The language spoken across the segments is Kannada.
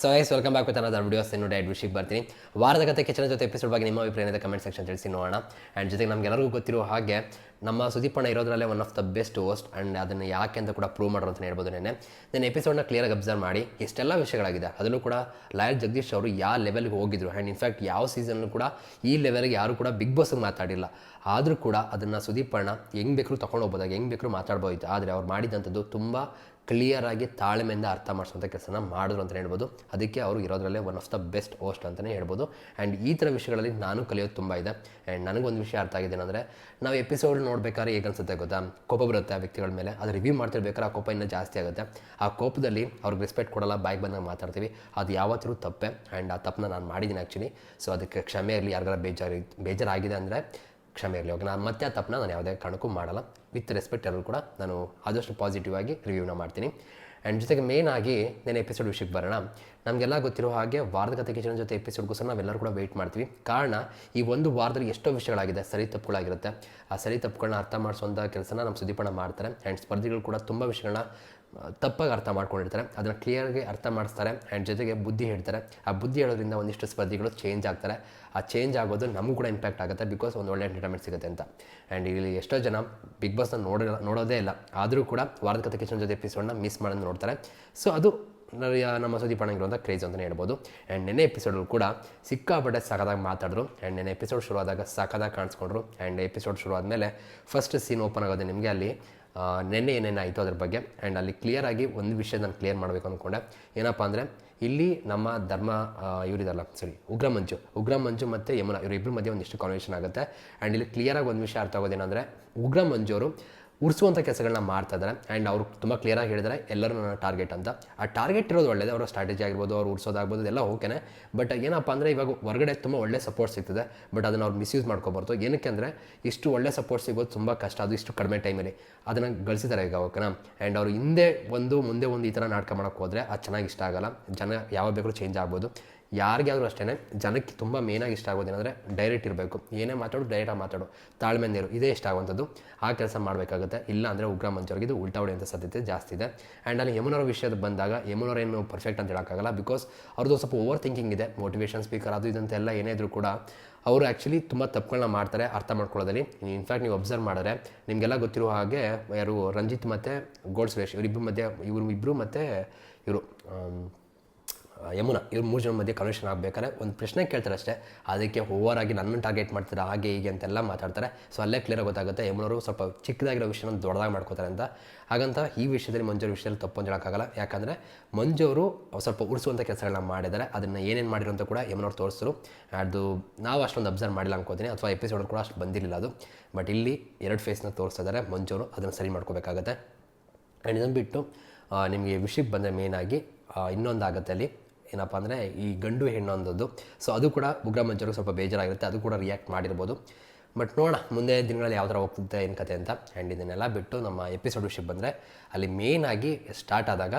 So guys welcome back with another videos ಇನ್ನು ಡೈಡ್ ವಿಷಯಕ್ಕೆ ಬರ್ತೀನಿ ವಾರದ ಕತೆ ಕೆಚ್ಚಿನ ಜೊತೆ ಎಪಿಸೋಡ್ ಬಗ್ಗೆ ನಿಮ್ಮ ಅಭಿಪ್ರಾಯ ಏನಿದೆ ಕಮೆಂಟ್ ಸೆಕ್ಷನ್ ತಿಳಿಸಿ ನೋಡೋಣ. ಆ್ಯಂಡ್ ಜೊತೆಗೆ ನಮಗೆಲ್ಲರಿಗೂ ಗೊತ್ತಿರೋ ಹಾಗೆ, ನಮ್ಮ ಸುದೀಪಣ್ಣ ಇರೋದ್ರಲ್ಲೇ one of the best host and ಅದನ್ನು ಯಾಕೆ ಅಂತ ಕೂಡ ಪ್ರೂವ್ ಮಾಡೋರು ಅಂತ ಹೇಳ್ಬೋದು ನೆನೆ ನಾನು ಎಪಿಸೋಡ್ನ ಕ್ಲಿಯರಾಗಿ ಅಬ್ಸರ್ವ್ ಮಾಡಿ, ಇಷ್ಟೆಲ್ಲ ವಿಷಯಗಳಾಗಿದೆ. ಅದರಲ್ಲೂ ಕೂಡ ಲಾಯರ್ ಜಗದೀಶ್ ಅವರು ಯಾವ ಲೆವೆಲ್ಗೆ ಹೋಗಿದ್ರು. ಆ್ಯಂಡ್ ಇನ್ಫ್ಯಾಕ್ಟ್ ಯಾವ ಸೀಸನ್ನು ಕೂಡ ಈ ಲೆವೆಲ್ಗೆ ಯಾರು ಕೂಡ ಬಿಗ್ ಬಾಸ್ಗೆ ಮಾತಾಡಿಲ್ಲ. ಆದರೂ ಕೂಡ ಅದನ್ನು ಸುದೀಪಣ್ಣ ಹೆಂಗೆ ಬೇಕಾದ್ರೂ ತೊಗೊಂಡು ಹೋಗ್ಬೋದಾಗ ಹೆಂಗೆ ಬೇಕಾದ್ರೂ ಮಾತಾಡ್ಬೋದಿತ್ತು ಆದರೆ ಅವ್ರು ಮಾಡಿದಂಥದ್ದು ತುಂಬ ಕ್ಲಿಯರಾಗಿ ತಾಳ್ಮೆಯಿಂದ ಅರ್ಥ ಮಾಡಿಸುವಂಥ ಕೆಲಸನ ಮಾಡಿದ್ರು ಅಂತ ಹೇಳ್ಬೋದು. ಅದಕ್ಕೆ ಅವರು ಇರೋದ್ರಲ್ಲೇ one of the best host ಅಂತಲೇ ಹೇಳ್ಬೋದು. ಆ್ಯಂಡ್ ಈ ಥರ ವಿಷಯಗಳಲ್ಲಿ ನಾನು ಕಲಿಯೋದು ತುಂಬ ಇದೆ. ಆ್ಯಂಡ್ ನನಗೊಂದು ವಿಷಯ ಅರ್ಥ ಆಗಿದೆ ಏನಂದರೆ, ನಾವು ಎಪಿಸೋಡ್ ನೋಡಬೇಕಾದ್ರೆ ಹೇಗೆ ಅನ್ಸುತ್ತೆ ಗೊತ್ತಾ? ಕೋಪ ಬರುತ್ತೆ ಆ ವ್ಯಕ್ತಿಗಳ ಮೇಲೆ. ಅದು ರಿವ್ಯೂ ಮಾಡ್ತಿರ್ಬೇಕಾದ್ರೆ ಆ ಕೋಪ ಇನ್ನೂ ಜಾಸ್ತಿ ಆಗುತ್ತೆ. ಆ ಕೋಪದಲ್ಲಿ ಅವ್ರಿಗೆ ರೆಸ್ಪೆಕ್ಟ್ ಕೊಡಲ್ಲ, ಬಾಯಿಗೆ ಬಂದಾಗ ಮಾತಾಡ್ತೀವಿ. ಅದು ಯಾವತ್ತೂ ತಪ್ಪೆ. ಆ್ಯಂಡ್ ಆ ತಪ್ಪನ್ನ ನಾನು ಮಾಡಿದ್ದೀನಿ ಆ್ಯಕ್ಚುಲಿ ಸೊ ಅದಕ್ಕೆ ಕ್ಷಮೆ ಇರಲಿ. ಯಾರಿಗಾರ ಬೇಜಾರು, ಬೇಜಾರಾಗಿದೆ ಅಂದರೆ ಕ್ಷಮೆ ಇರಲಿ ಓಕೆ ನಾನು ಮತ್ತೆ ಆ ತಪ್ಪನ್ನ ನಾನು ಯಾವುದೇ ಕಾರಣಕ್ಕೂ ಮಾಡಲ್ಲ. ವಿತ್ ರೆಸ್ಪೆಕ್ಟ್ ಎಲ್ಲರೂ ಕೂಡ ನಾನು ಆದಷ್ಟು ಪಾಸಿಟಿವ್ ಆಗಿ ರಿವ್ಯೂನ ಮಾಡ್ತೀನಿ. ಆ್ಯಂಡ್ ಜೊತೆಗೆ ಮೇನ್ ಆಗಿ ನಾನು ಎಪಿಸೋಡ್ ವಿಷಯಕ್ಕೆ ಬರೋಣ. ನಮಗೆಲ್ಲ ಗೊತ್ತಿರೋ ಹಾಗೆ ವಾರದ ಕತೆ ಕಿಚನ್ ಜೊತೆ ಎಪಿಸೋಡ್ಗೋಸ್ಕರ ನಾವೆಲ್ಲರೂ ಕೂಡ ವೆಯ್ಟ್ ಮಾಡ್ತೀವಿ. ಕಾರಣ ಈ ಒಂದು ವಾರದಲ್ಲಿ ಎಷ್ಟೋ ವಿಷಯಗಳಾಗಿದೆ. ಸರಿ ತಪ್ಪುಗಳಾಗಿರುತ್ತೆ. ಆ ಸರಿ ತಪ್ಪುಗಳನ್ನ ಅರ್ಥ ಮಾಡಿಸುವಂಥ ಕೆಲಸನ ನಮ್ಮ ಸುದೀಪಣ್ಣ ಮಾಡ್ತಾರೆ. ಆ್ಯಂಡ್ ಸ್ಪರ್ಧಿಗಳು ಕೂಡ ತುಂಬ ವಿಷಯಗಳನ್ನ ತಪ್ಪಾಗಿ ಅರ್ಥ ಮಾಡ್ಕೊಂಡಿರ್ತಾರೆ, ಅದನ್ನು ಕ್ಲಿಯರ್ಗೆ ಅರ್ಥ ಮಾಡಿಸ್ತಾರೆ ಆ್ಯಂಡ್ ಜೊತೆಗೆ ಬುದ್ಧಿ ಹೇಳ್ತಾರೆ. ಆ ಬುದ್ಧಿ ಹೇಳೋದ್ರಿಂದ ಒಂದಿಷ್ಟು ಸ್ಪರ್ಧಿಗಳು ಚೇಂಜ್ ಆಗ್ತಾರೆ. ಆ ಚೇಂಜ್ ಆಗೋದು ನಮಗೂ ಕೂಡ ಇಂಪ್ಯಾಕ್ಟ್ ಆಗುತ್ತೆ ಬಿಕಾಸ್ ಒಂದು ಒಳ್ಳೆ ಎಂಟರ್ಟೈನ್ಮೆಂಟ್ ಸಿಗುತ್ತೆ ಅಂತ. ಆ್ಯಂಡ್ ಇಲ್ಲಿ ಎಷ್ಟೋ ಜನ ಬಿಗ್ ಬಾಸ್ನ ನೋಡ, ನೋಡೋದೇ ಇಲ್ಲ. ಆದರೂ ಕೂಡ ವಾರದ ಕಥೆ ಕಿಚನ್ ಜೊತೆ ಎಪಿಸೋಡ್ನ ಮಿಸ್ ಮಾಡೋದು ನೋಡ್ತಾರೆ. ಸೊ ಅದು ನಮ್ಮ ನಮ್ಮ ಸುದೀಪಣ್ಣಗಿರುವಂಥ ಕ್ರೇಜ್ ಅಂತಲೇ ಹೇಳ್ಬೋದು. ಆ್ಯಂಡ್ ನೆನೆ ಎಪಿಸೋಡಲ್ಲಿ ಕೂಡ ಸಿಕ್ಕಾಪಟ್ಟೆ ಸಾಕಾದಾಗ ಮಾತಾಡಿದ್ರು. ಆ್ಯಂಡ್ ನೆನೆ ಎಪಿಸೋಡ್ ಶುರುವಾದಾಗ ಸಾಕಾದಾಗ ಕಾಣಿಸ್ಕೊಂಡ್ರು. ಆ್ಯಂಡ್ ಎಪಿಸೋಡ್ ಶುರು ಆದಮೇಲೆ ಫಸ್ಟ್ ಸೀನ್ ಓಪನ್ ಆಗೋದು ನಿಮಗೆ ಅಲ್ಲಿ. ನೆನ್ನೆ ಏನೇನಾಯಿತು ಅದ್ರ ಬಗ್ಗೆ ಆ್ಯಂಡ್ ಅಲ್ಲಿ ಕ್ಲಿಯರಾಗಿ ಒಂದು ವಿಷಯ ನಾನು ಕ್ಲಿಯರ್ ಮಾಡಬೇಕು ಅಂದ್ಕೊಂಡೆ ಏನಪ್ಪ ಅಂದರೆ, ಇಲ್ಲಿ ನಮ್ಮ ಧರ್ಮ ಇವರಿದಾರಲ್ಲ ಸರಿ ಉಗ್ರ ಮಂಜು ಉಗ್ರ ಮಂಜು ಮತ್ತು ಯಮುನಾ ಇವರಿಬ್ಬರ ಮಧ್ಯೆ ಒಂದಿಷ್ಟು ಕಾನ್ವರ್ಸೇಷನ್ ಆಗುತ್ತೆ. ಆ್ಯಂಡ್ ಇಲ್ಲಿ ಕ್ಲಿಯರಾಗಿ ಒಂದು ವಿಷಯ ಅರ್ಥ ಆಗೋದೇನೆಂದರೆ ಉಗ್ರ ಮಂಜು ಅವರು ಉರ್ಸುವಂಥ ಕೆಲಸಗಳನ್ನ ಮಾಡ್ತಾ ಇದ್ದಾರೆ. ಆ್ಯಂಡ್ ಅವ್ರು ತುಂಬ ಕ್ಲಿಯರಾಗಿ ಹೇಳಿದರೆ ಎಲ್ಲರೂ ನನ್ನ ಟಾರ್ಗೆಟ್ ಅಂತ. ಆ ಟಾರ್ಗೆಟ್ ಇರೋದು ಒಳ್ಳೇದು, ಅವರ ಸ್ಟ್ರಾಟಜಿ ಆಗಿರ್ಬೋದು, ಅವ್ರು ಉರ್ಸೋದಾಗ್ಬೋದು ಎಲ್ಲ ಓಕೆನೆ ಬಟ್ ಏನಪ್ಪ ಅಂದರೆ ಇವಾಗ ಹೊರಗಡೆ ತುಂಬ ಒಳ್ಳೆ ಸಪೋರ್ಟ್ ಸಿಗ್ತದೆ. ಬಟ್ ಅದನ್ನು ಅವ್ರು ಮಿಸ್ಯೂಸ್ ಮಾಡ್ಕೋಬಾರ್ದು. ಏನಕ್ಕೆ ಅಂದರೆ ಇಷ್ಟು ಒಳ್ಳೆ ಸಪೋರ್ಟ್ ಸಿಗೋದು ತುಂಬ ಕಷ್ಟ. ಅದು ಇಷ್ಟು ಕಡಿಮೆ ಟೈಮಲ್ಲಿ ಅದನ್ನು ಗಳಿಸಿದ್ದಾರೆ ಈಗ ಓಕೆನಾ ಆ್ಯಂಡ್ ಅವರು ಹಿಂದೆ ಒಂದು, ಮುಂದೆ ಒಂದು ಈ ಥರ ನಾಟಕ ಮಾಡೋಕ್ಕೆ ಹೋದರೆ ಅದು ಚೆನ್ನಾಗಿ ಇಷ್ಟ ಆಗಲ್ಲ. ಜನ ಯಾವಾಗ ಬೇಕಾದ್ರೂ ಚೇಂಜ್ ಆಗ್ಬೋದು. ಯಾರಿಗಾದ್ರೂ ಅಷ್ಟೇ ಜನಕ್ಕೆ ತುಂಬ ಮೇನಾಗಿ ಇಷ್ಟ ಆಗೋದೇನೆಂದರೆ ಡೈರೆಕ್ಟ್ ಇರಬೇಕು. ಏನೇ ಮಾತಾಡು ಡೈರೆಕ್ಟಾಗಿ ಮಾತಾಡು. ತಾಳ್ಮೆ ನೀರು ಇದೇ ಇಷ್ಟ ಆಗುವಂಥದ್ದು. ಆ ಕೆಲಸ ಮಾಡಬೇಕಾಗುತ್ತೆ. ಇಲ್ಲ ಅಂದರೆ ಉಗ್ರ ಮಂಚವ್ರಿಗೆ ಇದು ಉಲ್ಟಾ ಹೊಡೆಯುವಂಥ ಸಾಧ್ಯತೆ ಜಾಸ್ತಿ ಇದೆ. ಆ್ಯಂಡ್ ಅಲ್ಲಿ ಯಮುನವ್ರ ವಿಷಯದ ಬಂದಾಗ ಯಮುನವ್ರ ಏನು ಪರ್ಫೆಕ್ಟ್ ಅಂತ ಹೇಳೋಕ್ಕಾಗಲ್ಲ ಬಿಕಾಸ್ ಅವ್ರದ್ದು ಸ್ವಲ್ಪ ಓವರ್ ಥಿಂಕಿಂಗ್ ಇದೆ. ಮೋಟಿವೇಶನ್ ಸ್ಪೀಕರ್ ಅದು ಇದಂತೆಲ್ಲ ಏನೇ ಇದ್ರೂ ಕೂಡ ಅವರು ಆ್ಯಕ್ಚುಲಿ ತುಂಬ ತಪ್ಪುಗಳನ್ನ ಮಾಡ್ತಾರೆ ಅರ್ಥ ಮಾಡ್ಕೊಳ್ಳೋದಲ್ಲಿ ಇನ್ಫ್ಯಾಕ್ಟ್ ನೀವು ಅಬ್ಸರ್ವ್ ಮಾಡಿದ್ರೆ ನಿಮಗೆಲ್ಲ ಗೊತ್ತಿರೋ ಹಾಗೆ ಯಾರು ರಂಜಿತ್ ಮತ್ತು ಗೋಲ್ಡ್ ಸುರೇಶ್ ಇವರಿಬ್ಬರ ಮಧ್ಯೆ ಇವರು ಇಬ್ಬರು ಮತ್ತು ಇವರು ಯಮುನಾ ಇವ್ರ ಮೂರು ಜನ ಮಧ್ಯೆ ಕನ್ವರ್ಷನ್ ಆಗಬೇಕಾದ್ರೆ ಒಂದು ಪ್ರಶ್ನೆ ಕೇಳ್ತಾರೆ ಅಷ್ಟೇ. ಅದಕ್ಕೆ ಓವರ್ ಆಗಿ ನನ್ನ ಟಾರ್ಗೆಟ್ ಮಾಡ್ತಾರೆ, ಹಾಗೆ ಹೀಗೆ ಅಂತೆಲ್ಲ ಮಾತಾಡ್ತಾರೆ. ಸೊ ಅಲ್ಲೇ ಕ್ಲಿಯರ್ ಗೊತ್ತಾಗುತ್ತೆ ಯಮುನವರು ಸ್ವಲ್ಪ ಚಿಕ್ಕದಾಗಿರೋ ವಿಷಯನ ದೊಡ್ಡದಾಗಿ ಮಾಡ್ಕೋತಾರೆ ಅಂತ. ಹಾಗಂತ ಈ ವಿಷಯದಲ್ಲಿ, ಮಂಜೂರು ವಿಷಯದಲ್ಲಿ ತಪ್ಪು ಅಂತ ಹೇಳೋಕ್ಕಾಗಲ್ಲ. ಯಾಕಂದರೆ ಮಂಜು ಅವರು ಸ್ವಲ್ಪ ಉಳಿಸುವಂಥ ಕೆಲಸಗಳನ್ನ ಮಾಡಿದ್ದಾರೆ. ಅದನ್ನು ಏನೇನು ಮಾಡಿರೋ ಅಂತ ಕೂಡ ಯಮುನವ್ರು ತೋರಿಸಿದ್ರು ಅದು ನಾವು ಅಷ್ಟೊಂದು ಅಬ್ಸರ್ವ್ ಮಾಡಿಲ್ಲ ಅನ್ಕೋತೀನಿ. ಅಥವಾ ಎಪಿಸೋಡ್ ಕೂಡ ಅಷ್ಟು ಬಂದಿರಲಿಲ್ಲ ಅದು. ಬಟ್ ಇಲ್ಲಿ ಎರಡು ಫೇಸ್ನ ತೋರಿಸ್ತಾ ಇದ್ದಾರೆ ಮಂಜು ಅವರು ಅದನ್ನು ಸರಿ ಮಾಡ್ಕೋಬೇಕಾಗತ್ತೆ. ಆ್ಯಂಡ್ ಇದನ್ನು ಬಿಟ್ಟು ನಿಮಗೆ ವಿಷಯಕ್ಕೆ ಬಂದರೆ ಮೇಯ್ನಾಗಿ ಇನ್ನೊಂದು ಆಗುತ್ತೆ ಅಲ್ಲಿ. ಏನಪ್ಪ ಅಂದರೆ ಈ ಗಂಡು ಹೆಣ್ಣು ಅನ್ನೋದು ಸೊ ಅದು ಕೂಡ ಉಗ್ರ ಮಂಚರು ಸ್ವಲ್ಪ ಬೇಜಾರಾಗಿರುತ್ತೆ, ಅದು ಕೂಡ ರಿಯಾಕ್ಟ್ ಮಾಡಿರ್ಬೋದು. ಬಟ್ ನೋಡೋಣ, ಮುಂದೆ ದಿನಗಳಲ್ಲಿ ಯಾವ ಥರ ಹೋಗ್ತಿದ್ದೆ ಏನು ಕತೆ ಅಂತ. ಆ್ಯಂಡ್ ಇದನ್ನೆಲ್ಲ ಬಿಟ್ಟು ನಮ್ಮ ಎಪಿಸೋಡ್ ವಿಷಯ ಬಂದರೆ, ಅಲ್ಲಿ ಆಗಿ ಸ್ಟಾರ್ಟ್ ಆದಾಗ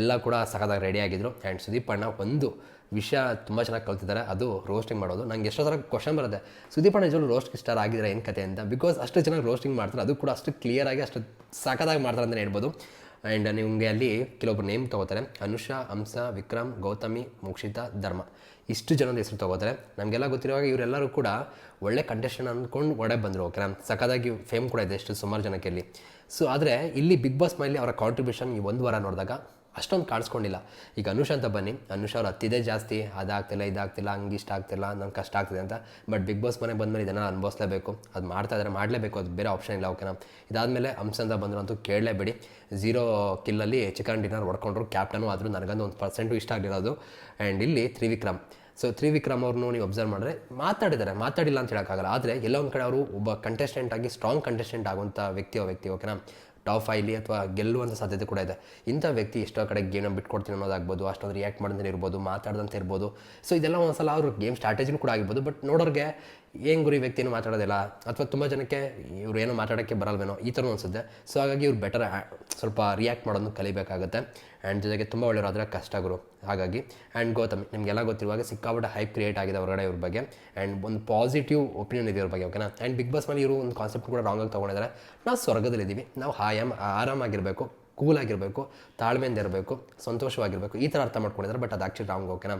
ಎಲ್ಲ ಕೂಡ ಸಖತ್ತಾಗಿ ರೆಡಿ ಆಗಿದ್ರು. ಆ್ಯಂಡ್ ಸುದೀಪ್ ಅಣ್ಣ ಒಂದು ವಿಷಯ ತುಂಬ ಚೆನ್ನಾಗಿ ಕಲ್ತಿದ್ದಾರೆ, ಅದು ರೋಸ್ಟಿಂಗ್ ಮಾಡೋದು. ನಂಗೆ ಎಷ್ಟೋ ಥರ ಕ್ವಶನ್ ಬರುತ್ತೆ. ಸುದೀಪ್ ಅಣ್ಣ ನಿಜವಾಗ್ಲೂ ರೋಸ್ಟ್ ಸ್ಟಾರ್ ಆಗಿದ್ದಾರೆ ಏನು ಕತೆ ಅಂತ? ಬಿಕಾಸ್ ಅಷ್ಟು ಚೆನ್ನಾಗಿ ರೋಸ್ಟಿಂಗ್ ಮಾಡ್ತಾರೆ, ಅದು ಕೂಡ ಅಷ್ಟು ಕ್ಲಿಯರಾಗಿ ಅಷ್ಟು ಸಖತ್ತಾಗಿ ಮಾಡ್ತಾರೆ ಅಂತಲೇ ಹೇಳ್ಬೋದು. ಆ್ಯಂಡ್ ನಿಮಗೆ ಅಲ್ಲಿ ಕೆಲವೊಬ್ರು ನೇಮ್ ತೊಗೋತಾರೆ. ಅನುಷಾ ಹಂಸ ವಿಕ್ರಮ್, ಗೌತಮಿ, ಮೋಕ್ಷಿತಾ, ಧರ್ಮ. ಇಷ್ಟು ಜನದ ಹೆಸರು ತೊಗೋತಾರೆ. ನಮಗೆಲ್ಲ ಗೊತ್ತಿರುವಾಗ ಇವರೆಲ್ಲರೂ ಕೂಡ ಒಳ್ಳೆ ಕಂಟೆಸ್ಟೆಂಟ್ ಅಂದ್ಕೊಂಡು ಒಡೆ ಬಂದರು ಓಕೆ ನಾನು ಸಖತ್ತಾಗಿ ಫೇಮ್ ಕೂಡ ಇದೆ ಎಷ್ಟು ಸುಮಾರು ಜನಕ್ಕೆ ಇಲ್ಲಿ ಸೊ ಆದರೆ ಇಲ್ಲಿ ಬಿಗ್ ಬಾಸ್ ಮೈಲಿ ಅವರ ಕಾಂಟ್ರಿಬ್ಯೂಷನ್ ಈ ಒಂದು ವಾರ ನೋಡಿದಾಗ ಅಷ್ಟೊಂದು ಕಾಣಿಸ್ಕೊಂಡಿಲ್ಲ ಈಗ ಅನುಷ್ ಅಂತ ಬನ್ನಿ. ಅನುಷ್ ಅವ್ರು ಹತ್ತಿದೆ ಜಾಸ್ತಿ. ಅದಾಗ್ತಿಲ್ಲ, ಇದಾಗ್ತಿಲ್ಲ, ಹಂಗೆ ಇಷ್ಟ ಆಗ್ತಿಲ್ಲ, ನಂಗೆ ಕಷ್ಟ ಆಗ್ತಿದೆ ಅಂತ. ಬಟ್ ಬಿಗ್ ಬಾಸ್ ಮನೆ ಬಂದಮೇಲೆ ಇದನ್ನು ಅನುಭವಿಸ್ಲೇಬೇಕು. ಅದು ಮಾಡ್ತಾ ಇದ್ದಾರೆ ಮಾಡಲೇಬೇಕು. ಅದು ಬೇರೆ ಆಪ್ಷನ್ ಇಲ್ಲ ಓಕೆನಾ ಇದಾದಮೇಲೆ ಬಂದರು ಅಂತೂ ಕೇಳಲೇಬೇಡಿ. ಝೀರೋ ಕಿಲ್ಲಲ್ಲಿ ಚಿಕನ್ ಡಿನ್ನರ್ ಹೊಡ್ಕೊಂಡ್ರು ಕ್ಯಾಪ್ಟನು ಆದರೂ ನನಗಂದು ಒಂದು ಪರ್ಸೆಂಟು ಇಷ್ಟ ಆಗಿರೋದು. ಆ್ಯಂಡ್ ಇಲ್ಲಿ ತ್ರಿವಿಕ್ರಮ್. ಸೊ ತ್ರಿವಿಕ್ರಮ್ ಅವ್ರನ್ನೂ ನೀವು ಅಬ್ಸರ್ವ್ ಮಾಡಿದ್ರೆ ಮಾತಾಡಿದ್ದಾರೆ ಮಾತಾಡಿಲ್ಲ ಅಂತ ಹೇಳೋಕ್ಕಾಗಲ್ಲ. ಆದರೆ ಎಲ್ಲೊಂದು ಕಡೆ ಅವರು ಒಬ್ಬ ಕಂಟೆಸ್ಟೆಂಟ್ ಆಗಿ ಸ್ಟ್ರಾಂಗ್ ಕಂಟೆಸ್ಟೆಂಟ್ ಆಗುವಂಥ ವ್ಯಕ್ತಿಯೋ ವ್ಯಕ್ತಿ ಓಕೆನಾ ಟಾಪ್ ಫೈಲಿ ಅಥವಾ ಗೆಲ್ಲುವಂಥ ಸಾಧ್ಯತೆ ಕೂಡ ಇದೆ. ಇಂಥ ವ್ಯಕ್ತಿ ಎಷ್ಟೋ ಕಡೆ ಗೇಮ್ ಬಿಟ್ಕೊಡ್ತೀನಿ ಅನ್ನೋದಾಗ್ಬೋದು, ಅಷ್ಟೊಂದು ರಿಯಾಕ್ಟ್ ಮಾಡೋದೇ ಇರ್ಬೋದು, ಮಾತಾಡ್ದಂತ ಇರ್ಬೋದು. ಸೊ ಇದೆಲ್ಲ ಒಂದ್ಸಲ ಅವ್ರ ಗೇಮ್ ಸ್ಟ್ರಾಟಜಿನೂ ಕೂಡ ಆಗಿರ್ಬೋದು ಬಟ್ ನೋಡೋರಿಗೆ ಏನು ಗುರಿ ವ್ಯಕ್ತಿನೂ ಮಾತಾಡೋದಿಲ್ಲ, ಅಥವಾ ತುಂಬ ಜನಕ್ಕೆ ಇವ್ರು ಏನೋ ಮಾತಾಡೋಕ್ಕೆ ಬರಲ್ವೇನೋ ಈ ಥರ ಅನಿಸುತ್ತೆ. ಸೊ ಹಾಗಾಗಿ ಇವ್ರು ಬೆಟರ್ ಸ್ವಲ್ಪ ರಿಯಾಕ್ಟ್ ಮಾಡೋದನ್ನು ಕಲಿಬೇಕಾಗುತ್ತೆ. ಆ್ಯಂಡ್ ಜೊತೆಗೆ ತುಂಬ ಒಳ್ಳೆಯವರಾದರೆ ಕಷ್ಟ ಗುರು. ಹಾಗಾಗಿ ಆ್ಯಂಡ್ ಗೌತಮ್, ನಿಮಗೆಲ್ಲ ಗೊತ್ತಿರುವಾಗ ಸಿಕ್ಕಾಪಟ್ಟೆ ಹೈಪ್ ಕ್ರಿಯೇಟ್ ಆಗಿದೆ ಹೊರಗಡೆ ಇವ್ರ ಬಗ್ಗೆ. ಆ್ಯಂಡ್ ಒಂದು ಪಾಸಿಟಿವ್ ಒಪಿನಿಯನ್ ಇದೆ ಇವ್ರ ಬಗ್ಗೆ ಓಕೆನಾ ಆ್ಯಂಡ್ ಬಿಗ್ ಬಾಸ್ ಮೇಲೆ ಇವರು ಒಂದು ಕಾನ್ಸೆಪ್ಟ್ ಕೂಡ ರಾಂಗಾಗಿ ತೊಗೊಂಡಿದ್ದಾರೆ ನಾವು ಸ್ವರ್ಗದಲ್ಲಿದ್ದೀವಿ ನಾವು ಹಾಯಾಮ್ ಆರಾಮಾಗಿರಬೇಕು ಕೂಲಾಗಿರಬೇಕು ತಾಳ್ಮೆಯಿಂದ ಇರಬೇಕು, ಸಂತೋಷವಾಗಿರಬೇಕು. ಈ ಥರ ಅರ್ಥ ಮಾಡ್ಕೊಂಡಿದ್ದಾರೆ ಬಟ್ ಅದು ಆ್ಯಕ್ಚುಲಿ ರಾಂಗ್ ಓಕೆನಾ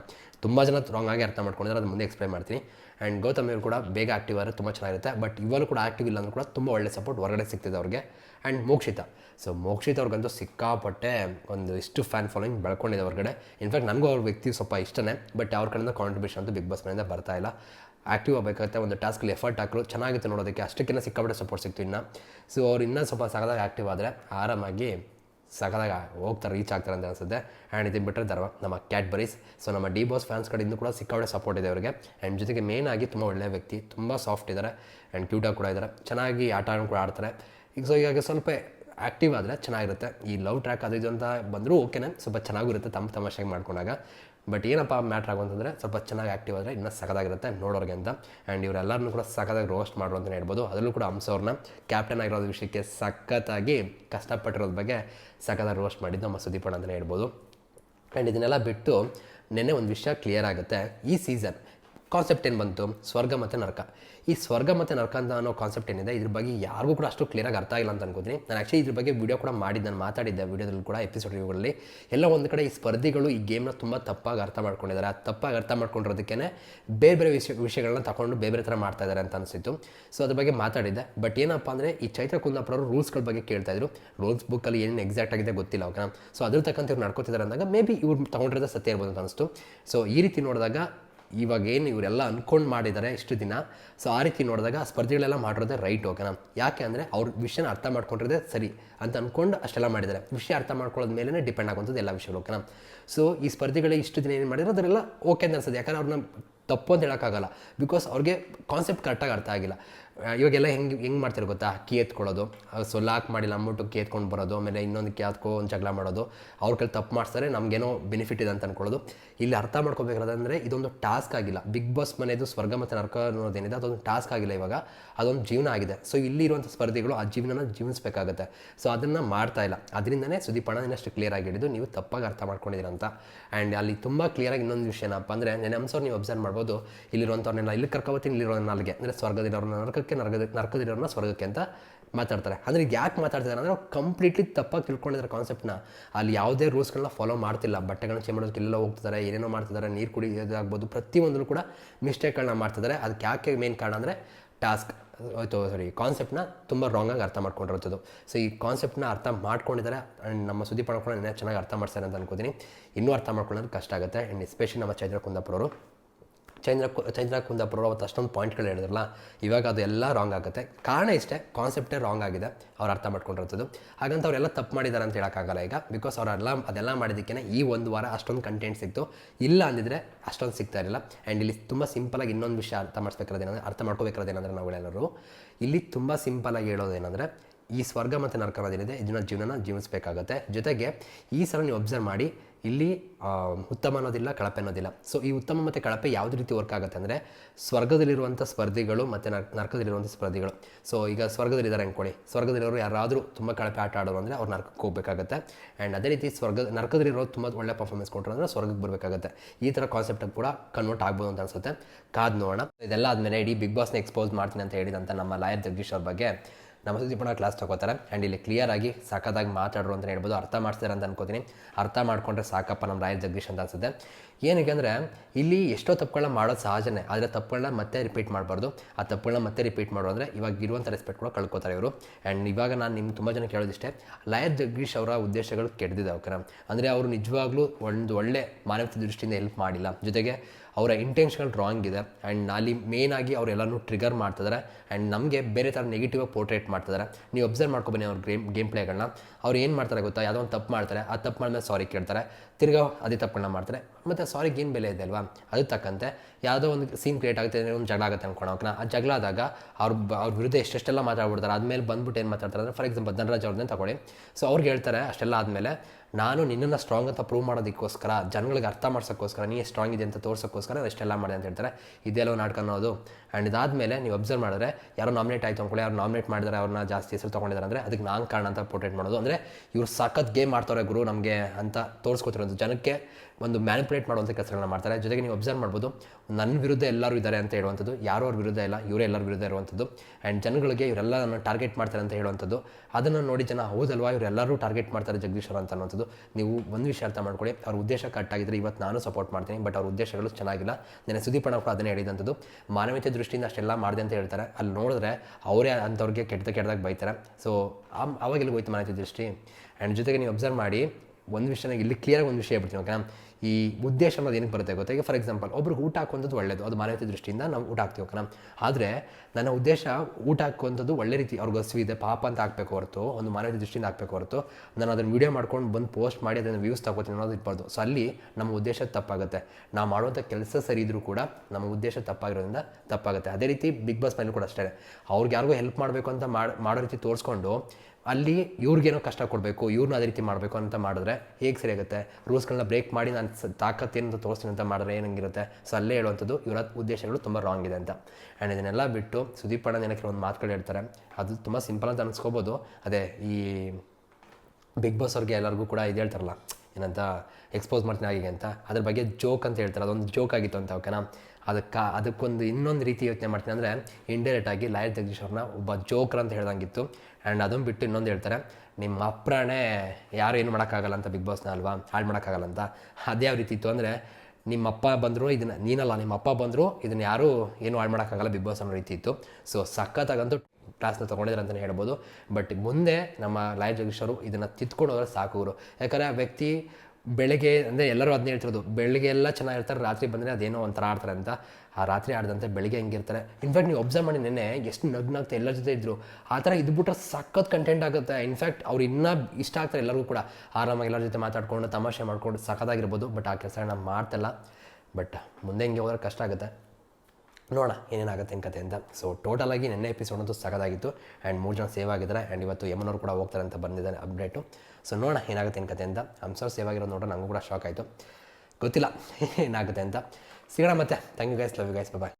ತುಂಬ ಜನ ರಾಂಗ್ ಆಗಿ ಅರ್ಥ ಮಾಡ್ಕೊಂಡಿದ್ದಾರೆ ಅದು ಮುಂದೆ ಎಕ್ಸ್ಪ್ಲೈನ್ ಮಾಡ್ತೀನಿ. ಆ್ಯಂಡ್ ಗೌತಮ್ ಇವರು ಕೂಡ ಬೇಗ ಆ್ಯಕ್ಟಿವ್ ಆದರೆ ತುಂಬ ಚೆನ್ನಾಗಿರುತ್ತೆ. ಬಟ್ ಇವರು ಕೂಡ ಆ್ಯಕ್ಟಿವ್ ಇಲ್ಲ ಅಂದ್ರೂ ಕೂಡ ತುಂಬ ಒಳ್ಳೆ ಸಪೋರ್ಟ್ ಹೊರಗಡೆ ಸಿಗ್ತಿದೆ ಅವ್ರಿಗೆ. ಆ್ಯಂಡ್ ಮೋಕ್ಷಿತ. ಸೊ ಮೋಕ್ಷಿತ ಅವ್ರಿಗಂತೂ ಸಿಕ್ಕಾಪಟ್ಟೆ ಒಂದು ಇಷ್ಟು ಫ್ಯಾನ್ ಫಾಲೋಯಿಂಗ್ ಬೆಳ್ಕೊಂಡಿದೆ ಹೊರಗಡೆ. ಇನ್ಫ್ಯಾಕ್ಟ್ ನನಗೂ ಅವ್ರ ವ್ಯಕ್ತಿ ಸ್ವಲ್ಪ ಇಷ್ಟನೇ. ಬಟ್ ಅವ್ರ ಕಡೆಯಿಂದ ಕಾಂಟ್ರಿಬ್ಯೂಷನ್ ಅಂತೂ ಬಿಗ್ ಬಾಸ್ ಮನೆಯಿಂದ ಬರ್ತಾ ಇಲ್ಲ. ಆ್ಯಕ್ಟಿವ್ ಆಗಬೇಕಾಗುತ್ತೆ, ಒಂದು ಟಾಸ್ಕಲ್ಲಿ ಎಫರ್ಟ್ ಹಾಕಲು ಚೆನ್ನಾಗಿತ್ತು ನೋಡೋದಕ್ಕೆ. ಅಷ್ಟಕ್ಕಿಂತ ಸಿಕ್ಕಾಪಟ್ಟೆ ಸಪೋರ್ಟ್ ಸಿಕ್ತು ಇನ್ನು. ಸೊ ಅವ್ರು ಇನ್ನೂ ಸ್ವಲ್ಪ ಸಗದಾಗಿ ಆ್ಯಕ್ಟಿವ್ ಆದರೆ ಆರಾಮಾಗಿ ಸಗದಾಗ ಹೋಗ್ತಾರೆ ರೀಚ್ ಆಗ್ತಾರೆ ಅಂತ ಅನಿಸುತ್ತೆ. ಆ್ಯಂಡ್ ಇದನ್ನು ಬಿಟ್ಟರೆ ಧರ್ಮ ನಮ್ಮ ಕ್ಯಾಟ್ ಬರೀಸ್ ಸೊ ನಮ್ಮ ಡಿ ಬಾಸ್ ಫ್ಯಾನ್ಸ್ ಕಡೆಯಿಂದ ಕೂಡ ಸಿಕ್ಕಾಪಟ್ಟೆ ಸಪೋರ್ಟ್ ಇದೆ ಅವರಿಗೆ. ಆ್ಯಂಡ್ ಜೊತೆಗೆ ಮೇನ್ ಆಗಿ ತುಂಬ ಒಳ್ಳೆಯ ವ್ಯಕ್ತಿ, ತುಂಬ ಸಾಫ್ಟ್ ಇದ್ದಾರೆ ಆ್ಯಂಡ್ ಕ್ಯೂಟಾಗಿ ಕೂಡ ಇದ್ದಾರೆ ಚೆನ್ನಾಗಿ ಆಟ ಕೂಡ ಆಡ್ತಾರೆ. ಈಗ ಸೊ ಈಗ ಸ್ವಲ್ಪ ಆ್ಯಕ್ಟಿವ್ ಆದರೆ ಚೆನ್ನಾಗಿರುತ್ತೆ. ಈ ಲವ್ ಟ್ರ್ಯಾಕ್ ಅದು ಇದು ಅಂತ ಬಂದರೂ ಓಕೆನೇ ಸ್ವಲ್ಪ ಚೆನ್ನಾಗಿರುತ್ತೆ ತಮ್ಮ ತಮಾಷೆಗೆ ಮಾಡ್ಕೊಂಡಾಗ. ಬಟ್ ಏನಪ್ಪ ಮ್ಯಾಟ್ರ್ ಆಗೋ ಅಂತಂದರೆ ಸ್ವಲ್ಪ ಚೆನ್ನಾಗಿ ಆ್ಯಕ್ಟಿವ್ ಆದರೆ ಇನ್ನೂ ಸಖತ್ತಾಗಿರುತ್ತೆ ನೋಡೋರಿಗೆ ಅಂತ. ಆ್ಯಂಡ್ ಇವರೆಲ್ಲರನ್ನೂ ಕೂಡ ಸಖತ್ತಾಗಿ ರೋಸ್ಟ್ ಮಾಡೋರು ಅಂತಲೇ ಹೇಳ್ಬೋದು. ಅದರಲ್ಲೂ ಕೂಡ ಹಂಸ ಅವ್ರನ್ನ ಕ್ಯಾಪ್ಟನ್ ಆಗಿರೋದು ವಿಷಯಕ್ಕೆ ಸಖತ್ತಾಗಿ ಕಷ್ಟಪಟ್ಟಿರೋದ್ರ ಬಗ್ಗೆ ಸಖತ್ತಾಗಿ ರೋಸ್ಟ್ ಮಾಡಿದ್ದು ನಮ್ಮ ಸುದೀಪಣ್ಣ ಅಂತಲೇ ಹೇಳ್ಬೋದು. ಆ್ಯಂಡ್ ಇದನ್ನೆಲ್ಲ ಬಿಟ್ಟು ನೆನ್ನೆ ಒಂದು ವಿಷಯ ಕ್ಲಿಯರ್ ಆಗುತ್ತೆ. ಈ ಸೀಸನ್ ಕಾನ್ಸೆಪ್ಟ್ ಏನು ಬಂತು? ಸ್ವರ್ಗ ಮತ್ತು ನರಕ. ಈ ಸ್ವರ್ಗ ಮತ್ತು ನರಕ ಅಂತ ಅನ್ನೋ ಕಾನ್ಸೆಪ್ಟ್ ಏನಿದೆ, ಇದ್ರ ಬಗ್ಗೆ ಯಾರಿಗೂ ಕೂಡ ಅಷ್ಟು ಕ್ಲಿಯರಾಗಿ ಅರ್ಥ ಆಗಿಲ್ಲ ಅಂತ ಅನ್ಕೋತೀನಿ. ನಾನು ಆ್ಯಕ್ಚುಲಿ ಇದ್ರ ಬಗ್ಗೆ ವಿಡಿಯೋ ಕೂಡ ಮಾಡಿದ್ದೆ ನಾನು ಮಾತಾಡಿದ್ದೆ ವೀಡಿಯೋದಲ್ಲಿ ಕೂಡ ಎಪಿಸೋಡ್ ರಿವ್ಯೂಗಳಲ್ಲಿ ಎಲ್ಲ ಒಂದು ಕಡೆ ಈ ಸ್ಪರ್ಧಿಗಳು ಈ ಗೇಮ್ನ ತುಂಬ ತಪ್ಪಾಗಿ ಅರ್ಥ ಮಾಡ್ಕೊಂಡಿದ್ದಾರೆ. ಆ ತಪ್ಪಾಗಿ ಅರ್ಥ ಮಾಡ್ಕೊಂಡಿರೋದಕ್ಕೆ ಬೇರೆ ಬೇರೆ ವಿಷಯ ವಿಷಯಗಳನ್ನ ತಗೊಂಡು ಬೇರೆ ಬೇರೆ ಥರ ಮಾಡ್ತಾ ಇದ್ದಾರೆ ಅಂತ ಅನಿಸಿತ್ತು. ಸೊ ಅದ್ರ ಬಗ್ಗೆ ಮಾತಾಡಿದ್ದೆ. ಬಟ್ ಏನಪ್ಪ ಅಂದರೆ ಈ ಚೈತ್ರ ಕುಂದಾಪುರ ರೂಲ್ಸ್ಗಳ ಬಗ್ಗೆ ಕೇಳ್ತಾ ಇದ್ರು. ರೂಲ್ಸ್ ಬುಕ್ಕಲ್ಲಿ ಏನು ಎಕ್ಸಾಕ್ಟ್ ಆಗಿದೆ ಗೊತ್ತಿಲ್ಲ ಓಕೆನಾ ಸೊ ಅದ್ರ ತಕ್ಕಂತ ಇವ್ರು ನಡ್ಕೋತಿದ್ದಾರೆ ಅಂದಾಗ ಮೇ ಬಿ ಇವ್ರು ತೊಗೊಂಡಿರೋದ ಸತ್ಯ ಇರ್ಬೋದು ಅಂತ ಅನಿಸ್ತು. ಸೊ ಈ ರೀತಿ ನೋಡಿದಾಗ ಇವಾಗ ಏನು ಇವರೆಲ್ಲ ಅಂದ್ಕೊಂಡು ಮಾಡಿದ್ದಾರೆ ಇಷ್ಟು ದಿನ. ಸೊ ಆ ರೀತಿ ನೋಡಿದಾಗ ಸ್ಪರ್ಧೆಗಳೆಲ್ಲ ಮಾಡಿರೋದೇ ರೈಟ್ ಓಕೆನಾ ಯಾಕೆ ಅಂದರೆ ಅವ್ರ ವಿಷಯನ ಅರ್ಥ ಮಾಡ್ಕೊಂಡಿರೋದೇ ಸರಿ ಅಂತ ಅಂದ್ಕೊಂಡು ಅಷ್ಟೆಲ್ಲ ಮಾಡಿದ್ದಾರೆ ವಿಷಯ ಅರ್ಥ ಮಾಡ್ಕೊಳ್ಳೋದ ಮೇಲೆ ಡಿಪೆಂಡ್ ಆಗುವಂಥದ್ದು ಎಲ್ಲ ವಿಷಯಗಳು ಓಕೆನಾ ಸೊ ಈ ಸ್ಪರ್ಧೆಗಳಿಗೆ ಇಷ್ಟು ದಿನ ಏನು ಮಾಡಿರೋ ಅದರೆಲ್ಲ ಓಕೆ ಅಂತ ಅನ್ಸುತ್ತೆ. ಯಾಕಂದ್ರೆ ಅವ್ರನ್ನ ತಪ್ಪು ಅಂತ ಹೇಳೋಕ್ಕಾಗಲ್ಲ. ಬಿಕಾಸ್ ಅವ್ರಿಗೆ ಕಾನ್ಸೆಪ್ಟ್ ಕರೆಕ್ಟಾಗಿ ಅರ್ಥ ಆಗಿಲ್ಲ. ಇವಾಗೆಲ್ಲ ಹೆಂಗೆ ಹೆಂಗೆ ಮಾಡ್ತಾರೆ ಗೊತ್ತಾ? ಅಕ್ಕಿ ಎತ್ಕೊಳ್ಳೋದು. ಸೊ ಲಾಕ್ ಮಾಡಿಲ್ಲ ಅಂದ್ಬಿಟ್ಟು ಕೀ ಎತ್ಕೊಂಡು ಬರೋದು, ಆಮೇಲೆ ಇನ್ನೊಂದು ಕೀ ಹಾಕೋ ಒಂದು ಜಗಳ ಮಾಡೋದು. ಅವ್ರ ಕೈಲಿ ತಪ್ಪು ಮಾಡಿಸ್ತಾರೆ ನಮಗೇನೋ ಬೆನಿಫಿಟ್ ಇದೆ ಅಂತ ಅನ್ಕೊಳ್ಳೋದು. ಇಲ್ಲಿ ಅರ್ಥ ಮಾಡ್ಕೋಬೇಕಾದ್ರೆ ಇದೊಂದು ಟಾಸ್ಕ್ ಆಗಿಲ್ಲ. ಬಿಗ್ ಬಾಸ್ ಮನೆಯದು ಸ್ವರ್ಗ ಮತ್ತು ನರಕ ಅನ್ನೋದೇನಿದೆ ಅದೊಂದು ಟಾಸ್ಕ್ ಆಗಿಲ್ಲ ಇವಾಗ. ಅದೊಂದು ಜೀವನ ಆಗಿದೆ. ಸೊ ಇಲ್ಲಿ ಇರುವಂಥ ಸ್ಪರ್ಧಿಗಳು ಆ ಜೀವನನ ಜೀವಿಸಬೇಕಾಗುತ್ತೆ. ಸೊ ಅದನ್ನು ಮಾಡ್ತಾ ಇಲ್ಲ. ಅದರಿಂದನೇ ಸುದೀಪಣ್ಣ ಇನ್ನಷ್ಟು ಕ್ಲಿಯರ್ ಆಗಿ ಹೇಳಿದ್ದು, ನೀವು ತಪ್ಪಾಗಿ ಅರ್ಥ ಮಾಡ್ಕೊಂಡಿದ್ದೀರ ಅಂತ. ಆ್ಯಂಡ್ ಅಲ್ಲಿ ತುಂಬ ಕ್ಲಿಯರಾಗಿ ಇನ್ನೊಂದು ವಿಷಯ ಏನಪ್ಪ ಅಂದರೆ, ನೆನೆ ಅಂಶವ್ರು ನೀವು ಅಬ್ಸರ್ವ್ ಮಾಡ್ಬೋದು. ಇಲ್ಲಿರುವಂಥವ್ರನ್ನೆಲ್ಲ, ಇಲ್ಲಿ ಕರ್ಕೋತೀನಿ ಇಲ್ಲಿರೋ ನಾಲ್ಗೆ ಅಂದರೆ ಸ್ವರ್ಗದಿರೋರ್ನ ನರಕಕ್ಕೆ ನರಕದ ನರಕದಿರೋರನ್ನ ಸ್ವರ್ಗಕ್ಕೆ ಅಂತ ಮಾತಾಡ್ತಾರೆ. ಅಂದರೆ ಇದು ಯಾಕೆ ಮಾತಾಡ್ತಿದ್ದಾರೆ ಅಂದರೆ ಅವ್ರು ಕಂಪ್ಲೀಟ್ಲಿ ತಪ್ಪಾಗಿ ತಿಳ್ಕೊಂಡಿದ್ದಾರೆ ಕಾನ್ಸೆಪ್ಟ್ನ ಅಲ್ಲಿ ಯಾವುದೇ ರೂಲ್ಸ್ಗಳನ್ನ ಫಾಲೋ ಮಾಡ್ತಿಲ್ಲ. ಬಟ್ಟೆಗಳನ್ನ ಚೇಂಜ್ ಮಾಡೋದಕ್ಕೆ ಎಲ್ಲ ಹೋಗ್ತಿದ್ದಾರೆ ಏನೇನೋ ಮಾಡ್ತಿದ್ದಾರೆ ನೀರು ಕುಡಿಯೋದಾಗ್ಬೋದು ಪ್ರತಿಯೊಂದರೂ ಕೂಡ ಮಿಸ್ಟೇಕ್ಗಳನ್ನ ಮಾಡ್ತಿದ್ದಾರೆ ಅದಕ್ಕೆ ಯಾಕೆ ಮೇನ್ ಕಾರಣ ಅಂದರೆ ಟಾಸ್ಕ್ ಆಯಿತು ಸಾರಿ ಕಾನ್ಸೆಪ್ಟ್ನ ತುಂಬ ರಾಂಗಾಗಿ ಅರ್ಥ ಮಾಡ್ಕೊಂಡಿರೋದು ಸೊ ಈ ಕಾನ್ಸೆಪ್ಟ್ನ ಅರ್ಥ ಮಾಡ್ಕೊಂಡಿದ್ದಾರೆ ಆ್ಯಂಡ್ ನಮ್ಮ ಸುದೀಪ್ ಅಣ್ಣ ಕೂಡ ಚೆನ್ನಾಗಿ ಅರ್ಥ ಮಾಡ್ತಾರೆ ಅಂತ ಅನ್ಕೋತೀನಿ. ಇನ್ನೂ ಅರ್ಥ ಮಾಡ್ಕೊಳ್ಳೋದು ಕಷ್ಟ ಆಗುತ್ತೆ. ಆ್ಯಂಡ್ ಎಸ್ಪೆಷಲಿ ನಮ್ಮ ಚೈತ್ರ ಕುಂದಾಪುರ ಅವರು ಚಂದ್ರ ಚಂದ್ರ ಕುಂದಾಪುರ ಅವತ್ತು ಅಷ್ಟೊಂದು ಪಾಯಿಂಟ್ಗಳು ಹೇಳಿದ್ರಲ್ಲ, ಇವಾಗ ಅದೆಲ್ಲ ರಾಂಗ್ ಆಗುತ್ತೆ. ಕಾರಣ ಇಷ್ಟೇ ಕಾನ್ಸೆಪ್ಟೇ ರಾಂಗ್ ಆಗಿದೆ, ಅವ್ರು ಅರ್ಥ ಮಾಡ್ಕೊಂಡಿರ್ತದ್ದು ಹಾಗಂತ ಅವರೆಲ್ಲ ತಪ್ಪು ಮಾಡಿದ್ದಾರೆ ಅಂತ ಹೇಳೋಕ್ಕಾಗಲ್ಲ ಈಗ ಬಿಕಾಸ್ ಅವರೆಲ್ಲ ಅದೆಲ್ಲ ಮಾಡಿದ್ದಕ್ಕೆ ಈ ಒಂದು ವಾರ ಅಷ್ಟೊಂದು ಕಂಟೆಂಟ್ ಸಿಕ್ತು. ಇಲ್ಲ ಅಂದಿದ್ರೆ ಅಷ್ಟೊಂದು ಸಿಗ್ತಾ ಇರಲಿಲ್ಲ. ಆ್ಯಂಡ್ ಇಲ್ಲಿ ತುಂಬ ಸಿಂಪಲಾಗಿ ಇನ್ನೊಂದು ವಿಷಯ ಅರ್ಥ ಮಾಡಿಸ್ಬೇಕಾದ್ರೆ ಅರ್ಥ ಮಾಡ್ಕೋಬೇಕಾದೇನಂದ್ರೆ ನಾವುಗಳೆಲ್ಲರೂ ಇಲ್ಲಿ ತುಂಬ ಸಿಂಪಲಾಗಿ ಹೇಳೋದೇನೆಂದರೆ ಈ ಸ್ವರ್ಗ ಮತ್ತು ನರಕ ಅನ್ನೋದೇನಿದೆ ಇದನ್ನ ಜೀವನನ ಜೀವಿಸಬೇಕಾಗತ್ತೆ. ಜೊತೆಗೆ ಈ ಸಲ ನೀವು ಅಬ್ಸರ್ವ್ ಮಾಡಿ ಇಲ್ಲಿ ಉತ್ತಮ ಅನ್ನೋದಿಲ್ಲ, ಕಳಪೆ ಅನ್ನೋದಿಲ್ಲ. ಸೊ ಈ ಉತ್ತಮ ಮತ್ತು ಕಳಪೆ ಯಾವುದೇ ರೀತಿ ವರ್ಕ್ ಆಗುತ್ತೆ ಅಂದರೆ, ಸ್ವರ್ಗದಲ್ಲಿರುವಂಥ ಸ್ಪರ್ಧಿಗಳು ಮತ್ತು ನರ್, ನರಕದಲ್ಲಿರುವಂಥ ಸ್ಪರ್ಧಿಗಳು. ಸೊ ಈಗ ಸ್ವರ್ಗದಲ್ಲಿದ್ದಾರೆ ಅಂದ್ಕೊಳ್ಳಿ ಸ್ವರ್ಗದಲ್ಲಿರೋರು ಯಾರಾದರೂ ತುಂಬ ಕಳಪೆ ಆಟ ಆಡೋರು ಅಂದರೆ ಅವ್ರು ನರ್ಕಕ್ಕೆ ಹೋಗಬೇಕಾಗತ್ತೆ. ಆ್ಯಂಡ್ ಅದೇ ರೀತಿ ಸ್ವರ್ಗ, ನರಕದಲ್ಲಿರೋರು ತುಂಬ ಒಳ್ಳೆ ಪರ್ಫಾರ್ಮೆನ್ಸ್ ಕೊಟ್ಟರು ಅಂದರೆ ಸ್ವರ್ಗಕ್ಕೆ ಬರಬೇಕಾಗತ್ತೆ. ಈ ಥರ ಕಾನ್ಸೆಪ್ಟ್ ಕೂಡ ಕನ್ವರ್ಟ್ ಆಗ್ಬೋದು ಅಂತ ಅನ್ಸುತ್ತೆ. ಕಾದ್ ನೋಡೋಣ. ಇದೆಲ್ಲ ಆದಮೇಲೆ ಇಡೀ ಬಿಗ್ ಬಾಸ್ನ ಎಕ್ಸ್ಪೋಸ್ ಮಾಡ್ತೀನಿ ಅಂತ ಹೇಳಿದಂಥ ನಮ್ಮ ಲಾಯರ್ ಜಗದೀಶ್ ಅವ್ರ ಬಗ್ಗೆ. ನಮ್ಮ ಸುದೀಪಣ್ಣ ಕ್ಲಾಸ್ ತಗೋತಾರೆ. ಆ್ಯಂಡ್ ಇಲ್ಲಿ ಕ್ಲಿಯರ್ ಆಗಿ ಸಾಕಾದಾಗಿ ಮಾತಾಡೋರು ಅಂತ ಹೇಳ್ಬೋದು. ಅರ್ಥ ಮಾಡ್ತಾರೆ ಅಂತ ಅನ್ಕೋತೀನಿ. ಅರ್ಥ ಮಾಡ್ಕೊಂಡ್ರೆ ಸಾಕಪ್ಪ ನಮ್ಮ ರಾಯಲ್ ಜಗದೀಶ್ ಅಂತ ಅನ್ಸುತ್ತೆ. ಏನಕ್ಕೆ ಅಂದರೆ, ಇಲ್ಲಿ ಎಷ್ಟೋ ತಪ್ಪುಗಳನ್ನ ಮಾಡೋದು ಸಹಜನೇ. ಆದರೆ ತಪ್ಪುಗಳನ್ನ ಮತ್ತೆ ರಿಪೀಟ್ ಮಾಡಬಾರ್ದು. ಆ ತಪ್ಪುಗಳನ್ನ ಮತ್ತೆ ರಿಪೀಟ್ ಮಾಡೋ ಅಂದರೆ ಇವಾಗ ಇರುವಂಥ ರೆಸ್ಪೆಕ್ಟ್ ಕೂಡ ಕಳ್ಕೊತಾರೆ ಇವರು. ಆ್ಯಂಡ್ ಇವಾಗ ನಾನು ನಿಮ್ಗೆ ತುಂಬ ಜನ ಕೇಳೋದಿಷ್ಟೇ ಲಾಯರ್ ಜಗದೀಶ್ ಅವರ ಉದ್ದೇಶಗಳು ಕೆಡ್ದಿದೆ ಅವಕರ ಅಂದರೆ ಅವರು ನಿಜವಾಗ್ಲೂ ಒಂದು ಒಳ್ಳೆ ಮಾನವತೆ ದೃಷ್ಟಿಯಿಂದ ಹೆಲ್ಪ್ ಮಾಡಿಲ್ಲ. ಜೊತೆಗೆ ಅವರ ಇಂಟೆನ್ಷನಲ್ ಡ್ರಾಯಿಂಗ್ ಇದೆ. ಆ್ಯಂಡ್ ಅಲ್ಲಿ ಮೇನ್ ಆಗಿ ಅವರೆಲ್ಲನೂ ಟ್ರಿಗರ್ ಮಾಡ್ತಿದ್ದಾರೆ ಆ್ಯಂಡ್ ನಮಗೆ ಬೇರೆ ಥರ ನೆಗೆಟಿವ್ ಪೋರ್ಟ್ರೇಟ್ ಮಾಡ್ತಿದ್ದಾರೆ ನೀವು ಅಬ್ಸರ್ವ್ ಮಾಡ್ಕೊಬನ್ನಿ ಅವ್ರ ಗೇಮ್ ಗೇಮ್ ಪ್ಲೇಗಳನ್ನ ಅವ್ರು ಏನು ಮಾಡ್ತಾರೆ ಗೊತ್ತಾ? ಯಾವುದೋ ಒಂದು ತಪ್ಪು ಮಾಡ್ತಾರೆ. ಆ ತಪ್ಪು ಮಾಡಿದ್ಮೇಲೆ ಸಾರಿ ಕೇಳ್ತಾರೆ. ತಿರ್ಗಾ ಅದೇ ತಪ್ಪುಗಳನ್ನ ಮಾಡ್ತಾರೆ. ಮತ್ತು ಸಾರಿಗೆ ಏನು ಬೆಲೆ ಇದೆ ಅಲ್ವಾ? ಅದು ತಕ್ಕಂತೆ ಯಾವುದೋ ಒಂದು ಸೀನ್ ಕ್ರಿಯೇಟ್ ಆಗುತ್ತೆ ಒಂದು ಜಗಳ ಆಗುತ್ತೆ ಅನ್ಕೊಳೋಕೆ. ಆ ಜಗಳ ಆದಾಗ ಅವ್ರ ಬ- ಅವ್ರ ವಿರುದ್ಧ ಎಷ್ಟೆಷ್ಟೆಲ್ಲ ಮಾತಾಡ್ಬಿಡ್ತಾರೆ ಆದಮೇಲೆ ಬಂದ್ಬಿಟ್ಟು ಏನು ಮಾತಾಡ್ತಾರೆ ಅಂದರೆ ಫಾರ್ ಎಕ್ಸಾಂಪಲ್ ಧನರಾಜ್ ಅವ್ರನ್ನೇ ತಗೊಳ್ಳಿ. ಸೊ ಅವ್ರಿಗೆ ಹೇಳ್ತಾರೆ, ಅಷ್ಟೆಲ್ಲ ಆದಮೇಲೆ, ನಾನು ನಿನ್ನನ್ನು ಸ್ಟ್ರಾಂಗ್ ಅಂತ ಪ್ರೂವ್ ಮಾಡೋದಕ್ಕೋಸ್ಕರ, ಜನಗಳಿಗೆ ಅರ್ಥ ಮಾಡ್ಸೋಕ್ಕೋಸ್ಕರ, ನೀ ಸ್ಟ್ರಾಂಗ್ ಇದೆ ಅಂತ ತೋರ್ಸೋಕ್ಕೋಸ್ಕರ ನಾನು ಇಷ್ಟೆಲ್ಲ ಮಾಡಿದೆ ಅಂತ ಹೇಳ್ತಾರೆ. ಇದೆಲ್ಲ ನಾಟಕ ಅನ್ನೋದು? ಆ್ಯಂಡ್ ಇದಾದಮೇಲೆ ನೀವು ಅಬ್ಸರ್ವ್ ಮಾಡಿದ್ರೆ ಯಾರೋ ನಾಮಿನೇಟ್ ಆಯಿತು ಅಂದ್ಕೊಳ್ಳಿ ಅವ್ರು ನಾಮಿನೇಟ್ ಮಾಡಿದ್ರೆ, ಅವ್ರನ್ನ ಜಾಸ್ತಿ ಹೆಸರು ತೊಗೊಂಡಿದ್ದಾರೆ ಅಂದರೆ ಅದಕ್ಕೆ ನಾನು ಕಾರಣ ಅಂತ ಪೋರ್ಟ್ರೇಟ್ ಮಾಡೋದು. ಅಂದರೆ ಇವ್ರು ಸಖತ್ ಗೇಮ್ ಮಾಡ್ತಾರೆ ಗುರು ನಮಗೆ ಅಂತ ತೋರಿಸ್ಕೊತಿರೋದು ಜನಕ್ಕೆ. ಒಂದು ಮ್ಯಾನಿಪುಲೇಟ್ ಮಾಡುವಂಥ ಕೆಲಸಗಳನ್ನ ಮಾಡ್ತಾರೆ. ಜೊತೆಗೆ ನೀವು ಅಬ್ಸರ್ವ್ ಮಾಡ್ಬೋದು ನನ್ನ ವಿರುದ್ಧ ಎಲ್ಲರೂ ಇದ್ದಾರೆ ಅಂತ ಹೇಳುವಂಥದ್ದು, ಯಾರು ಅವ್ರ ವಿರುದ್ಧ ಇಲ್ಲ, ಇವರೇ ಎಲ್ಲರ ವಿರುದ್ಧ ಇರುವಂಥದ್ದು ಆ್ಯಂಡ್ ಜನಗಳಿಗೆ ಇವರೆಲ್ಲ ನನ್ನ ಟಾರ್ಗೆಟ್ ಮಾಡ್ತಾರೆ ಅಂತ ಹೇಳುವಂಥದ್ದು, ಅದನ್ನು ನೋಡಿ ಜನ ಹೌದಲ್ವಾ ಇವರೆಲ್ಲರೂ ಟಾರ್ಗೆಟ್ ಮಾಡ್ತಾರೆ ಜಗದೀಶ್ವರ ಅಂತ ಅನ್ನೋಂಥದ್ದು ನೀವು ಒಂದು ವಿಷಯ ಅರ್ಥ ಮಾಡ್ಕೊಳ್ಳಿ. ಅವ್ರ ಉದ್ದೇಶ ಕಟ್ಟಾಗಿದ್ದರೆ ಇವತ್ತು ನಾನು ಸಪೋರ್ಟ್ ಮಾಡ್ತೀನಿ ಬಟ್ ಅವ್ರ ಉದ್ದೇಶಗಳು ಚೆನ್ನಾಗಿಲ್ಲ. ನೆನೆ ಸುದೀಪಣ್ಣ ಕೂಡ ಅದನ್ನೇ ಹೇಳಿದಂಥದ್ದು. ಮಾನವೀಯತೆ ದೃಷ್ಟಿಯಿಂದ ಅಷ್ಟೆಲ್ಲ ಮಾಡಿದೆ ಅಂತ ಹೇಳ್ತಾರೆ. ಅಲ್ಲಿ ನೋಡಿದ್ರೆ ಅವರೇ ಅಂಥವ್ರಿಗೆ ಕೆಟ್ಟದ ಕೆಟ್ಟದಾಗ ಬೈತಾರೆ. ಸೊ ಅವಾಗ ಎಲ್ಲಿಗೆ ಹೋಯ್ತು ಮಾನವೀಯತೆ ದೃಷ್ಟಿ. ಆ್ಯಂಡ್ ಜೊತೆಗೆ ನೀವು ಅಬ್ಸರ್ವ್ ಮಾಡಿ ಒಂದು ವಿಷಯನ ಇಲ್ಲಿ ಕ್ಲಿಯರಾಗಿ ಒಂದು ವಿಷಯ ಹೇಳ್ಬಿಡ್ತೀನಿ ಓಕೆನಾ ಈ ಉದ್ದೇಶ ಅನ್ನೋದು ಏನಕ್ಕೆ ಬರುತ್ತೆ ಗೊತ್ತಾ? ಈಗ ಫಾರ್ ಎಕ್ಸಾಂಪಲ್ ಒಬ್ರಿಗೆ ಊಟ ಹಾಕುವಂಥದ್ದು ಒಳ್ಳೆಯದು ಅದು ಮಾನವೀಯತೆ ದೃಷ್ಟಿಯಿಂದ ನಾವು ಊಟ ಹಾಕ್ತೀವಿ, ಓಕೆನಾ? ಆದರೆ ನನ್ನ ಉದ್ದೇಶ ಊಟ ಹಾಕುವಂಥದ್ದು ಒಳ್ಳೆ ರೀತಿ, ಅವ್ರಿಗೆ ಹಸಿವಿದೆ ಪಾಪ ಅಂತ ಹಾಕಬೇಕು ಹೊರತು, ಒಂದು ಮಾನವೀಯತೆ ದೃಷ್ಟಿಯಿಂದ ಹಾಕಬೇಕು ಹೊರತು, ನಾನು ಅದನ್ನು ವೀಡಿಯೋ ಮಾಡ್ಕೊಂಡು ಬಂದು ಪೋಸ್ಟ್ ಮಾಡಿ, ಅದನ್ನು ವ್ಯೂಸ್ ತಗೋತೀನಿ ಅನ್ನೋದು ಇರ್ಬಾರ್ದು ಸೊ ಅಲ್ಲಿ ನಮ್ಮ ಉದ್ದೇಶ ತಪ್ಪಾಗುತ್ತೆ. ನಾವು ಮಾಡುವಂಥ ಕೆಲಸ ಸರಿ ಇದ್ರೂ ಕೂಡ ನಮ್ಮ ಉದ್ದೇಶ ತಪ್ಪಾಗಿರೋದ್ರಿಂದ ತಪ್ಪಾಗುತ್ತೆ. ಅದೇ ರೀತಿ ಬಿಗ್ ಬಾಸ್ ಮೇಲೆ ಕೂಡ ಅಷ್ಟೇ. ಅವ್ರಿಗೆ ಯಾರಿಗೂ ಹೆಲ್ಪ್ ಮಾಡಬೇಕು ಅಂತ ಮಾಡೋ ರೀತಿ ತೋರಿಸ್ಕೊಂಡು, ಅಲ್ಲಿ ಇವ್ರಿಗೇನೋ ಕಷ್ಟ ಕೊಡಬೇಕು, ಇವ್ರನ್ನ ಅದೇ ರೀತಿ ಮಾಡಬೇಕು ಅಂತ ಮಾಡಿದ್ರೆ ಹೇಗೆ ಸರಿಯಾಗುತ್ತೆ ರೂಲ್ಸ್ಗಳನ್ನ ಬ್ರೇಕ್ ಮಾಡಿ ನಾನು ಸ ತಾಕತ್ತೇನು ತೋರಿಸ್ತೀನಿ ಅಂತ ಮಾಡಿದ್ರೆ ಏನಂಗಿರುತ್ತೆ? ಸೊ ಅಲ್ಲೇ ಹೇಳುವಂಥದ್ದು ಇವರ ಉದ್ದೇಶಗಳು ತುಂಬ ರಾಂಗ್ ಇದೆ ಅಂತ. ಆ್ಯಂಡ್ ಇದನ್ನೆಲ್ಲ ಬಿಟ್ಟು ಸುದೀಪ್ ಅಣ್ಣ ಏನಕ್ಕೆ ಒಂದು ಮಾತುಗಳು ಹೇಳ್ತಾರೆ. ಅದು ತುಂಬ ಸಿಂಪಲ್ ಅಂತ ಅನ್ಸ್ಕೋಬೋದು. ಅದೇ ಈ ಬಿಗ್ ಬಾಸ್ ಅವ್ರಿಗೆ ಎಲ್ಲರಿಗೂ ಕೂಡ ಇದು ಹೇಳ್ತಾರಲ್ಲ ಏನಂತ ಎಕ್ಸ್ಪೋಸ್ ಮಾಡ್ತೀನಿ ಹಾಗೆ ಅಂತ. ಅದ್ರ ಬಗ್ಗೆ ಜೋಕ್ ಅಂತ ಹೇಳ್ತಾರೆ. ಅದೊಂದು ಜೋಕ್ ಆಗಿತ್ತು ಅಂತ ಓಕೆನಾ ಅದಕ್ಕೆ, ಅದಕ್ಕೊಂದು ಇನ್ನೊಂದು ರೀತಿ ಯೋಚನೆ ಮಾಡ್ತೀನಿ ಅಂದರೆ ಇಂಡೈರೆಕ್ಟ್ ಆಗಿ ಲಾಯರ್ ಜಗದೀಶ್ ಅವ್ರನ್ನ ಒಬ್ಬ ಜೋಕರ್ ಅಂತ ಹೇಳ್ದಂಗಿತ್ತು. ಆ್ಯಂಡ್ ಅದನ್ನು ಬಿಟ್ಟು ಇನ್ನೊಂದು ಹೇಳ್ತಾರೆ, ನಿಮ್ಮ ಅಪ್ರಾಣೆ ಯಾರು ಏನು ಮಾಡೋಕ್ಕಾಗಲ್ಲ ಅಂತ ಬಿಗ್ ಬಾಸ್ನ ಅಲ್ವಾ? ಹಾಳು ಮಾಡೋಕ್ಕಾಗಲ್ಲ ಅಂತ. ಅದೇ ಯಾವ ರೀತಿ ಇತ್ತು ಅಂದರೆ, ನಿಮ್ಮ ಅಪ್ಪ ಬಂದರೂ, ಇದನ್ನು, ನೀನಲ್ಲ, ನಿಮ್ಮ ಅಪ್ಪ ಬಂದರೂ, ಇದನ್ನು ಯಾರೂ ಏನು ಹಾಳು ಮಾಡೋಕ್ಕಾಗಲ್ಲ ಬಿಗ್ ಬಾಸ್ ಅನ್ನೋ ರೀತಿ ಇತ್ತು. ಸೊ ಸಖತ್ತಾಗಂತೂ ಕ್ಲಾಸ್ನ ತೊಗೊಂಡಿದ್ದಾರೆ ಅಂತಲೇ ಹೇಳ್ಬೋದು. ಬಟ್ ಮುಂದೆ ನಮ್ಮ ಲಾಯರ್ ಜಗದೀಶರು ಇದನ್ನು ತಿತ್ಕೊಂಡು ಹೋದ್ರೆ ಸಾಕು ಅವರು ಯಾಕಂದರೆ ಆ ವ್ಯಕ್ತಿ ಬೆಳಗ್ಗೆ ಅಂದರೆ ಎಲ್ಲರೂ ಅದನ್ನೇ ಹೇಳ್ತಿರೋದು. ಬೆಳಗ್ಗೆ ಎಲ್ಲ ಚೆನ್ನಾಗಿರ್ತಾರೆ ರಾತ್ರಿ ಬಂದರೆ ಅದೇನೋ ಒಂಥರ ಆಡ್ತಾರೆ ಅಂತ. ಆ ರಾತ್ರಿ ಆಡ್ದಂತೆ ಬೆಳಗ್ಗೆ ಹೆಂಗಿರ್ತಾರೆ ಇನ್ಫ್ಯಾಕ್ಟ್ ನೀವು ಅಬ್ಸರ್ವ್ ಮಾಡಿ ನೆನ್ನೆ ಎಷ್ಟು ನಗ್ನಾಗ್ತಾ ಎಲ್ಲರ ಜೊತೆ ಇದ್ದರು ಆ ಥರ ಇದ್ಬಿಟ್ರೆ ಸಖತ್ ಕಂಟೆಂಟ್ ಆಗುತ್ತೆ. ಇನ್ಫ್ಯಾಕ್ಟ್ ಅವ್ರು ಇನ್ನೂ ಇಷ್ಟ ಆಗ್ತಾರೆ ಎಲ್ಲರಿಗೂ ಕೂಡ. ಆರಾಮಾಗಿ ಎಲ್ಲರ ಜೊತೆ ಮಾತಾಡ್ಕೊಂಡು, ತಮಾಷೆ ಮಾಡ್ಕೊಂಡು ಸಖತ್ತಾಗಿರ್ಬೋದು. ಬಟ್ ಆ ಕೆಲಸ ನಾನು ಮಾಡ್ತಲ್ಲ ಬಟ್ ಮುಂದೆ ಹಿಂಗೆ ಹೋದ್ರೆ ಕಷ್ಟ ಆಗುತ್ತೆ. ನೋಡೋಣ ಏನೇನಾಗುತ್ತೆ ಏನು ಕತೆ ಅಂತ ಸೊ ಟೋಟಲಾಗಿ ನೆನ್ನೆ ಎಪಿಸೋಡ್ ಅಂತೂ ಸಗದಾಗಿತ್ತು ಆ್ಯಂಡ್ ಮೂರು ಜನ ಸೇವ್ ಆಗಿದ್ದಾರೆ. ಆ್ಯಂಡ್ ಇವತ್ತು ಯಮನವ್ರು ಕೂಡ ಹೋಗ್ತಾರೆ ಅಂತ ಬಂದಿದ್ದಾರೆ ಅಪ್ಡೇಟು ಸೊ ನೋಡೋಣ ಏನಾಗುತ್ತೆ ಏನು ಕತೆ ಅಂತ ಹಂಸರ್ ಸೇವ್ ಆಗಿರೋದು ನೋಡೋಣ ನನಗೂ ಕೂಡ ಶಾಕ್ ಆಯಿತು. ಗೊತ್ತಿಲ್ಲ ಏನಾಗುತ್ತೆ ಅಂತ. ಸಿಗೋಣ ಮತ್ತೆ. Thank you guys love you guys bye